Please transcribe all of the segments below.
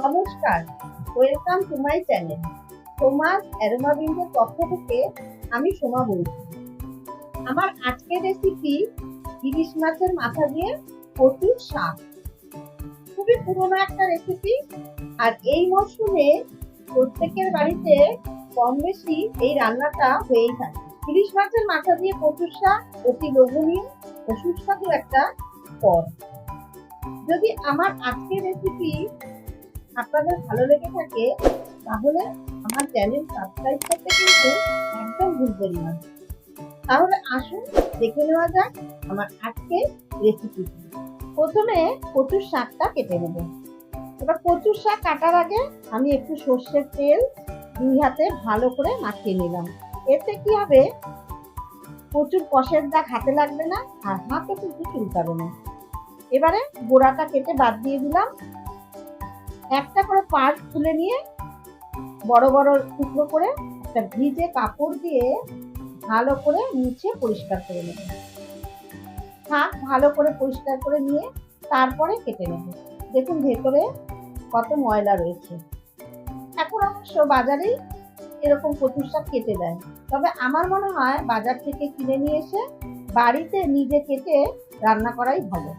নমস্কার। Welcome to my channel. Soma's অ্যারোমাবিন্দের পক্ষ থেকে আমি সোমা বলছি। আমার আজকের রেসিপি ইলিশ মাছের মাথা দিয়ে কচুর শাক। খুবই পুরোনো একটা রেসিপি আর এই মরশুমে প্রত্যেকের বাড়িতে কম বেশি এই রান্নাটা হয়েই থাকে। ইলিশ মাছের মাথা দিয়ে কচুর শাক অতি লোভনীয় ও সুস্বাদু একটা পদ। যদি আমার আজকের রেসিপি আপনাদের ভালো লেগে থাকে, তাহলে আমার চ্যানেল সাবস্ক্রাইব করতে কিন্তু একদম ভুলবেন না। তাহলে আসুন, দেখে নেওয়া যাক আমার আজকের রেসিপি প্রথমে কচুর শাকটা কেটে নেব। এবার কচুর শাক কাটার আগে আমি একটু সর্ষের তেল দুই হাতে ভালো করে মাখিয়ে নিলাম। এতে কি হবে? প্রচুর কষের দাগ হাতে লাগবে না, আর হাতও কিন্তু চুলকাবে না। এবারে গোড়াটা কেটে বাদ দিয়ে দিলাম। একটা করে পার্ট তুলে নিয়ে বড় বড় টুকরো করে একটা ভিজে কাপড় দিয়ে ভালো করে মুছে পরিষ্কার করে নেব। শাক ভালো করে পরিষ্কার করে নিয়ে তারপরে কেটে নেব। দেখুন ভেতরে কত ময়লা রয়েছে। এখন অবশ্য বাজারেই এরকম কচুর শাক কেটে দেয়। তবে আমার মনে হয় বাজার থেকে কিনে নিয়ে এসে বাড়িতে নিজে কেটে রান্না করাই ভালো।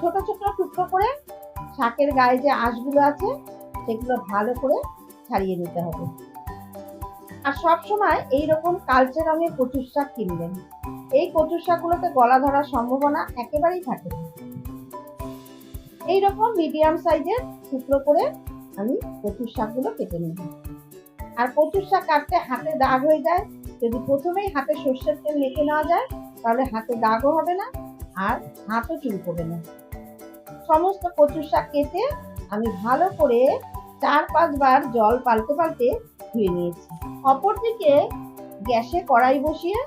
ছোট ছোট টুকরো করে শাকের গায়ে যে আঁশগুলো আছে, সেগুলো ভালো করে ছাড়িয়ে নিতে হবে। আর সব সময় এই রকম কালচে রঙের কচুর শাক কিনবেন। এই কচুর শাকগুলোতে গলা ধরার সম্ভাবনা একেবারেই থাকে না। এইরকম মিডিয়াম সাইজের টুকরো করে আমি কচুর শাকগুলো কেটে নেব। আর কচুর শাক কাটতে হাতে দাগ হয়ে যায়। যদি প্রথমেই হাতে সর্ষের তেল মেখে নেওয়া যায়, তাহলে হাতে দাগও হবে না আর হাতও চুলকবে না। সমস্ত কচুর শাক কেটে আমি ভালো করে চার পাঁচবার জল পাল্টে পাল্টে ধুয়ে নিয়েছি। অপরদিকে গ্যাসে কড়াই বসিয়ে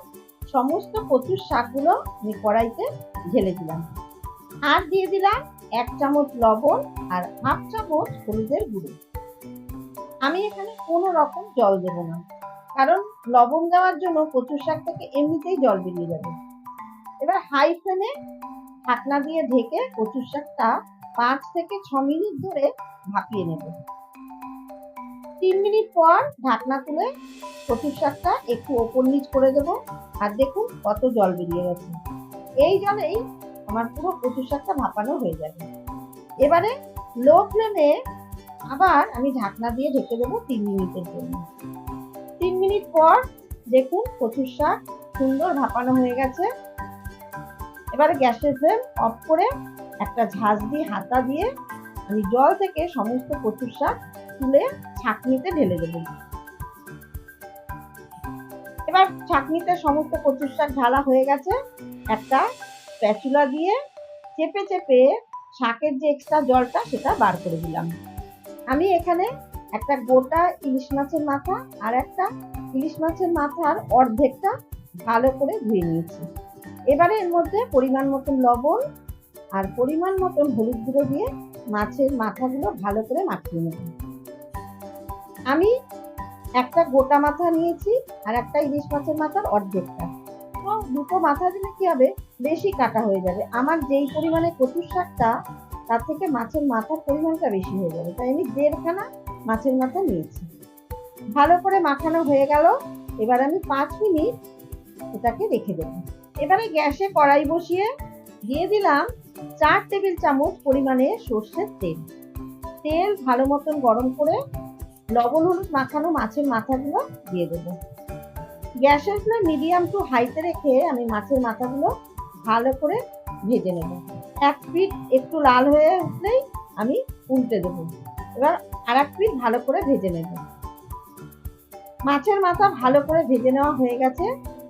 সমস্ত কচুর শাকগুলো আমি কড়াইতে ঢেলে দিলাম। আর দিয়ে দিলাম এক চামচ লবণ আর হাফ চামচ হলুদের গুঁড়ো। আমি এখানে কোনো রকম জল দেব না, কারণ লবণ দেওয়ার জন্য কচুর শাক থেকে এমনিতেই জল বেরিয়ে যাবে। এবার হাই ফ্লেমে ঢাকনা দিয়ে ঢেকে কচুর শাকটা পাঁচ থেকে ছ মিনিট ধরে ভাপিয়ে নেব। তিন মিনিট পর ঢাকনা তুলে কচুর শাকটা একটু ওপর নিচ করে দেব। আর দেখুন কত জল বেরিয়ে গেছে। এই জলেই আমার পুরো কচুর শাকটা ভাপানো হয়ে যাবে। এবারে লো ফ্লেমে আবার আমি ঢাকনা দিয়ে ঢেকে দেবো তিন মিনিটের জন্য। তিন মিনিট পর দেখুন কচুর শাক সুন্দর ভাপানো হয়ে গেছে। এবারে গ্যাসের ফ্লেম অফ করে একটা ঝাঁজ দিয়ে, হাতা দিয়ে আমি জল থেকে সমস্ত কচুর শাক তুলে ছাঁকনিতে ঢেলে দেব। এবার ছাঁকনিতে সমস্ত কচুর শাক ঢালা হয়ে গেছে। একটা স্প্যাচুলা দিয়ে চেপে চেপে শাকের যে এক্সট্রা জলটা সেটা বার করে দিলাম। আমি এখানে একটা গোটা ইলিশ মাছের মাথা আর একটা ইলিশ মাছের মাথার অর্ধেকটা ভালো করে ধুয়ে নিয়েছি। এবারে এর মধ্যে পরিমাণ মতন লবণ আর পরিমাণ মতন হলুদ গুঁড়ো দিয়ে মাছের মাথাগুলো ভালো করে মাখিয়ে নেব। আমি একটা গোটা মাথা নিয়েছি আর একটা ইলিশ মাছের মাথার অর্ধেকটা। তো দুটো মাথা দিলে কি হবে? বেশি কাটা হয়ে যাবে। আমার যেই পরিমাণে কচুর শাকটা, তার থেকে মাছের মাথার পরিমাণটা বেশি হয়ে যাবে। তাই আমি দেড়খানা মাছের মাথা নিয়েছি। ভালো করে মাখানো হয়ে গেল। এবার আমি পাঁচ মিনিট এটাকে রেখে দেবো। এবারে গ্যাসে কড়াই বসিয়ে দিয়ে দিলাম চার টেবিল চামচ পরিমাণে সর্ষের তেল। তেল ভালো মতন গরম করে লবণ, হলুদ মাখানো মাছের মাথাগুলো দিয়ে দেবো। গ্যাসের ফ্লেম মিডিয়াম টু হাইতে রেখে আমি মাছের মাথাগুলো ভালো করে ভেজে নেব। এক পিঠ একটু লাল হয়ে উঠলেই আমি উল্টে দেবো। এবার আর এক পিঠ ভালো করে ভেজে নেব। মাছের মাথা ভালো করে ভেজে নেওয়া হয়ে গেছে।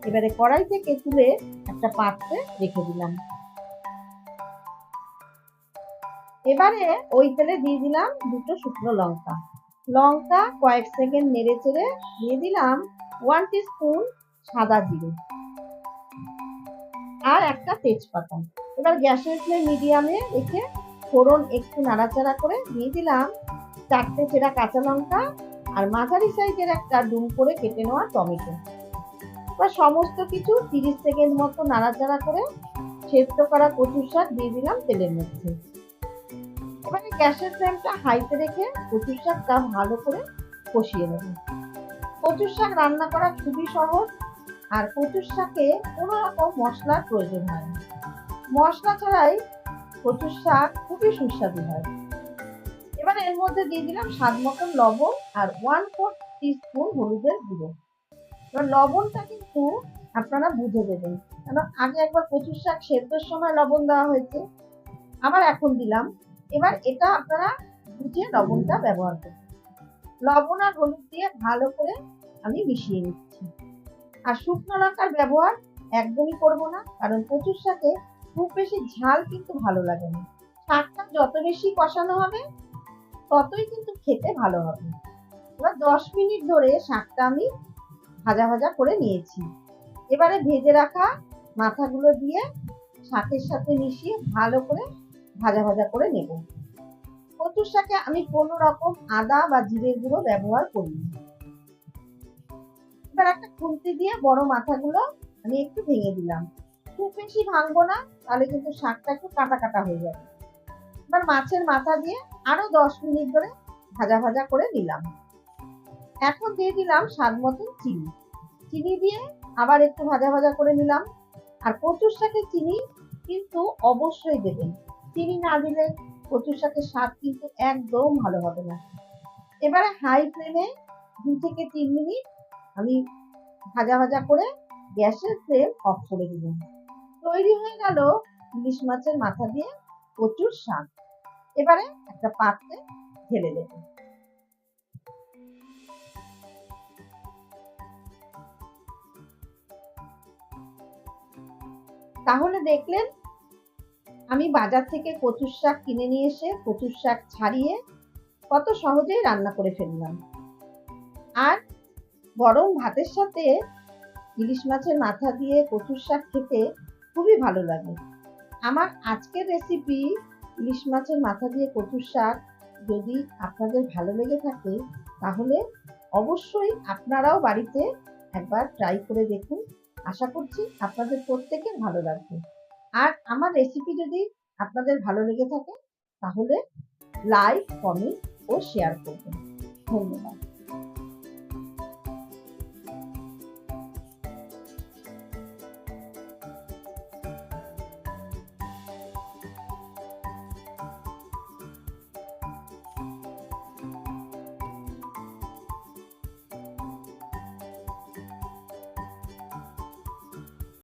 এবারে কড়াই থেকে তুলে একটা পাত্রে রেখে দিলাম। এবারে ওই তেলে দিয়ে দিলাম দুটো শুকনো লঙ্কা। লঙ্কা কয়েক সেকেন্ড নেড়ে চেড়ে দিয়ে দিলাম ওয়ান স্পুন সাদা জিরে। আর একটা তেজপাতা। এবার গ্যাসের ফ্লেম মিডিয়ামে রেখে ফোড়ন একটু নাড়াচাড়া করে দিয়ে দিলাম চারটে চেরা কাঁচা লঙ্কা আর মাঝারি সাইজের একটা ডুম করে কেটে নেওয়া টমেটো। বা সমস্ত কিছু তিরিশ সেকেন্ড মতো নাড়াচাড়া করে সেদ্ধ করা কচুর শাক দিয়ে দিলাম তেলের মধ্যে। এবারে গ্যাসের ফ্লেমটা হাইতে রেখে কচুর শাকটা ভালো করে কষিয়ে নেব। কচুর শাক রান্না করা খুবই সহজ, আর কচুর শাকে কোনো রকম মশলার প্রয়োজন হয় না। মশলা ছাড়াই কচুর শাক খুবই সুস্বাদু হয়। এবার এর মধ্যে দিয়ে দিলাম স্বাদ মতন লবণ আর ওয়ান ফোর টিস্পুন হলুদের গুঁড়ো। লবণটা কিন্তু আপনারা বুঝে দেবেন। কেন আগে একবার কচুর শাক সেদ্ধর সময় লবণ দেওয়া হয়েছে, আবার এখন দিলাম। এবার এটা আপনারা বুঝে লবণটা ব্যবহার করবেন লবণ আর হলুদ দিয়ে ভালো করে আমি মিশিয়ে নিচ্ছি। আর শুকনো লঙ্কার ব্যবহার একদমই করব না, কারণ কচুর শাকে খুব বেশি ঝাল কিন্তু ভালো লাগে না। শাকটা যত বেশি কষানো হবে, ততই কিন্তু খেতে ভালো হবে। এবার দশ মিনিট ধরে শাকটা আমি ভাজা ভাজা করে নিয়েছি। এবারে ভেজে রাখা মাথাগুলো দিয়ে শাকের সাথে মিশিয়ে ভালো করে ভাজা ভাজা করে নেব। কচুর শাকে আমি কোনো রকম আদা বা জিরের গুঁড়ো ব্যবহার করি এবার একটা খুন্তি দিয়ে বড় মাথাগুলো আমি একটু ভেঙে দিলাম। খুব বেশি ভাঙবো না, তাহলে কিন্তু শাকটা একটু কাটা কাটা হয়ে যাবে। এবার মাছের মাথা দিয়ে আরও দশ মিনিট ধরে ভাজা ভাজা করে নিলাম। এখন দিয়ে দিলাম স্বাদ মতন চিনি। চিনি দিয়ে আবার একটু ভাজা ভাজা করে নিলাম। আর কচুর শাকে চিনি কিন্তু অবশ্যই দেবেন। চিনি না দিলে কচুর শাকের স্বাদ কিন্তু একদম ভালো হবে না। এবারে হাই ফ্লেমে দু থেকে তিন মিনিট আমি ভাজা ভাজা করে গ্যাসের ফ্লেম অফ করে দিলাম তৈরি হয়ে গেল ইলিশ মাছের মাথা দিয়ে কচুর শাক। এবারে একটা পাত্রে ঢেলে দেবো। তাহলে দেখলেন আমি বাজার থেকে কচুর শাক কিনে নিয়ে এসে কচুর শাক ছাড়িয়ে কত সহজেই রান্না করে ফেললাম। আর গরম ভাতের সাথে ইলিশ মাছের মাথা দিয়ে কচুর শাক খেতে খুবই ভালো লাগে। আমার আজকের রেসিপি ইলিশ মাছের মাথা দিয়ে কচুর শাক যদি আপনাদের ভালো লেগে থাকে, তাহলে অবশ্যই আপনারাও বাড়িতে একবার ট্রাই করে দেখুন। আশা করছি আপনাদের প্রত্যেকের ভালো লাগবে। আর আমার রেসিপি যদি আপনাদের ভালো লেগে থাকে, তাহলে লাইক কমেন্ট ও শেয়ার করবেন। ধন্যবাদ।